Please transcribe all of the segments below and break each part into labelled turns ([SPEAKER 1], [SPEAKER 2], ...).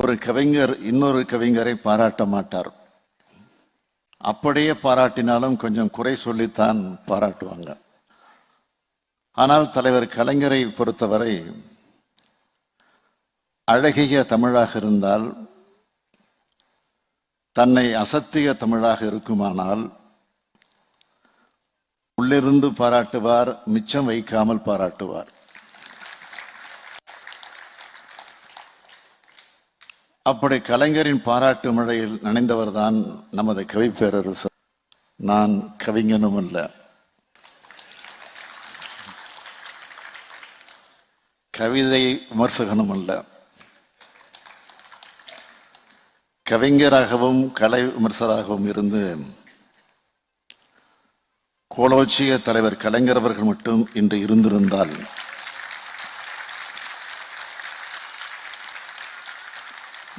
[SPEAKER 1] ஒரு கவிஞர் இன்னொரு கவிஞரை பாராட்ட மாட்டார். அப்படியே பாராட்டினாலும் கொஞ்சம் குறை சொல்லித்தான் பாராட்டுவாங்க. ஆனால் தலைவர் கலைஞரை பொறுத்தவரை அழகிய தமிழாக இருந்தால் தன்னை அசத்திய தமிழாக இருக்குமானால் உள்ளிருந்து பாராட்டுவார் மிச்சம் வைக்காமல் பாராட்டுவார். அப்படி கலைஞரின் பாராட்டு மழையில் நனைந்தவர் தான் நமது கவி பேரரசர். நான் கவிஞனும் அல்ல. கவிதை விமர்சகனும் அல்ல. கவிஞராகவும் கலை விமர்சகராகவும் இருந்து கோலோச்சிய தலைவர் கலைஞர் அவர்கள் மட்டும் இன்று இருந்திருந்தால்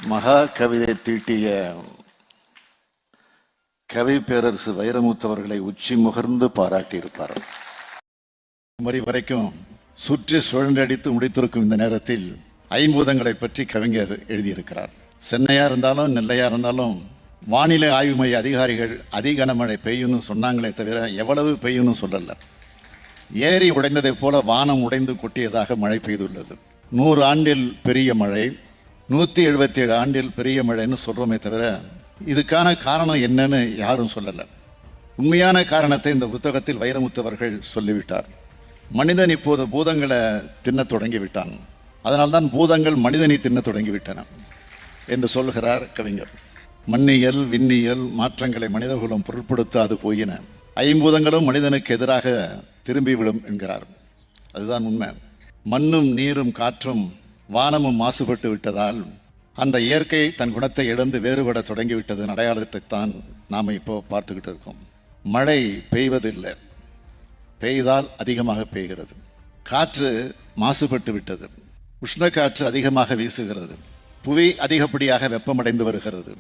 [SPEAKER 1] மகா கவிதை தீட்டிய கவி பேரரசு வைரமுத்தவர்களை உச்சி முகர்ந்து பாராட்டியிருப்பார் மறி வரைக்கும் சுற்றி சுழன்றடித்து முடித்திருக்கும் இந்த நேரத்தில் ஐம்பூதங்களை பற்றி கவிஞர் எழுதியிருக்கிறார். சென்னையா இருந்தாலும் நெல்லையா இருந்தாலும் வானிலை ஆய்வு மைய அதிகாரிகள் அதி கனமழை பெய்யும்னு சொன்னாங்களே தவிர எவ்வளவு பெய்யும்னு சொல்லல. ஏரி உடைந்ததைப் போல வானம் உடைந்து கொட்டியதாக மழை பெய்துள்ளது. நூறு ஆண்டில் பெரிய மழை நூற்றி எழுபத்தி ஏழு ஆண்டில் பெரிய மழைன்னு சொல்கிறோமே தவிர இதுக்கான காரணம் என்னன்னு யாரும் சொல்லலை. உண்மையான காரணத்தை இந்த புத்தகத்தில் வைரமுத்து அவர்கள் சொல்லிவிட்டார். மனிதன் இப்போது பூதங்களை தின்னத் தொடங்கி விட்டான் அதனால்தான் பூதங்கள் மனிதனை தின்ன தொடங்கிவிட்டன என்று சொல்கிறார் கவிஞர். மண்ணியல் விண்ணியல் மாற்றங்களை மனிதகுலம் பொருட்படுத்தாது போயின. ஐம்பூதங்களும் மனிதனுக்கு எதிராக திரும்பிவிடும் என்கிறார். அதுதான் உண்மை. மண்ணும் நீரும் காற்றும் வானமும் மாசுபட்டு விட்டதால் அந்த இயற்கை தன் குணத்தை இழந்து வேறுபட தொடங்கிவிட்டதன் அடையாளத்தை தான் நாம் இப்போ பார்த்துக்கிட்டு இருக்கோம். மழை பெய்வதில்லை. பெய்தால் அதிகமாக பெய்கிறது. காற்று மாசுபட்டு விட்டது. உஷ்ண காற்று அதிகமாக வீசுகிறது. புவி அதிகப்படியாக வெப்பமடைந்து வருகிறது.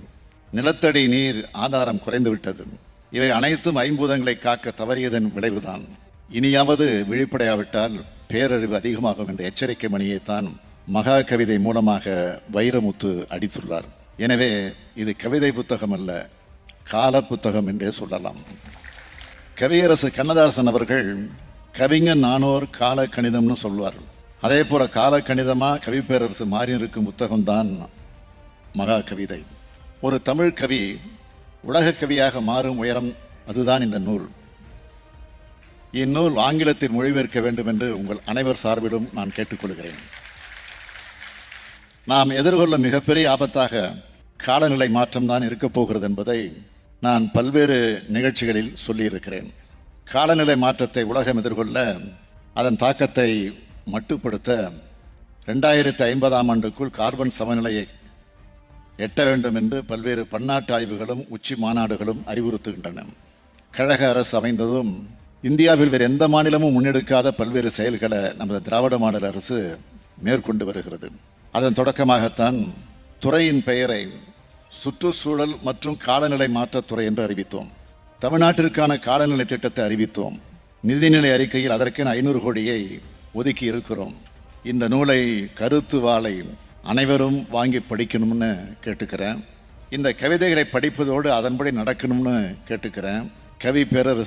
[SPEAKER 1] நிலத்தடி நீர் ஆதாரம் குறைந்து விட்டது. இவை அனைத்தும் ஐம்பூதங்களை காக்க தவறியதன் விளைவுதான். இனியாவது விழிப்படையாவிட்டால் பேரறிவு அதிகமாகும் என்ற எச்சரிக்கை மணியைத்தான் மகா கவிதை மூலமாக வைரமுத்து அடித்துள்ளார். எனவே இது கவிதை புத்தகம் அல்ல கால புத்தகம் என்றே சொல்லலாம். கவியரசு கண்ணதாசன் அவர்கள் கவிஞன் நானோர் கால கணிதம்னு சொல்வார் அதே போல கால கணிதமா கவிப்பேரரசு மாறி இருக்கும் புத்தகம்தான் மகா கவிதை ஒரு தமிழ் கவி உலக கவியாக மாறும் உயரம் அதுதான் இந்த நூல். இந்நூல் ஆங்கிலத்தில் மொழிபெயர்க்க வேண்டும் என்று உங்கள் அனைவர் சார்பிலும் நான் கேட்டுக்கொள்கிறேன். நாம் எதிர்கொள்ளும் மிகப்பெரிய ஆபத்தாக காலநிலை மாற்றம்தான் இருக்கப் போகிறது என்பதை நான் பல்வேறு நிகழ்ச்சிகளில் சொல்லியிருக்கிறேன். காலநிலை மாற்றத்தை உலகம் எதிர்கொள்ள அதன் தாக்கத்தை மட்டுப்படுத்த ரெண்டாயிரத்தி ஐம்பதாம் ஆண்டுக்குள் கார்பன் சமநிலையை எட்ட வேண்டும் என்று பல்வேறு பன்னாட்டு ஆய்வுகளும் உச்சி மாநாடுகளும் அறிவுறுத்துகின்றன. கழக அரசு அமைந்ததும் இந்தியாவில் வேறு எந்த மாநிலமும் முன்னெடுக்காத பல்வேறு செயல்களை நமது திராவிட மாடல் அரசு மேற்கொண்டு வருகிறது. அதன் தொடக்கமாகத்தான் துறையின் பெயரை சுற்றுச்சூழல் மற்றும் காலநிலை மாற்றத்துறை என்று அறிவித்தோம். தமிழ்நாட்டிற்கான காலநிலை திட்டத்தை அறிவித்தோம். நிதிநிலை அறிக்கையில் அதற்கென ஐநூறு கோடியை ஒதுக்கி இருக்கிறோம். இந்த நூலை கருத்து வாழை அனைவரும் வாங்கி படிக்கணும்னு கேட்டுக்கிறேன். இந்த கவிதைகளை படிப்பதோடு அதன்படி நடக்கணும்னு கேட்டுக்கிறேன். கவி பேரரசு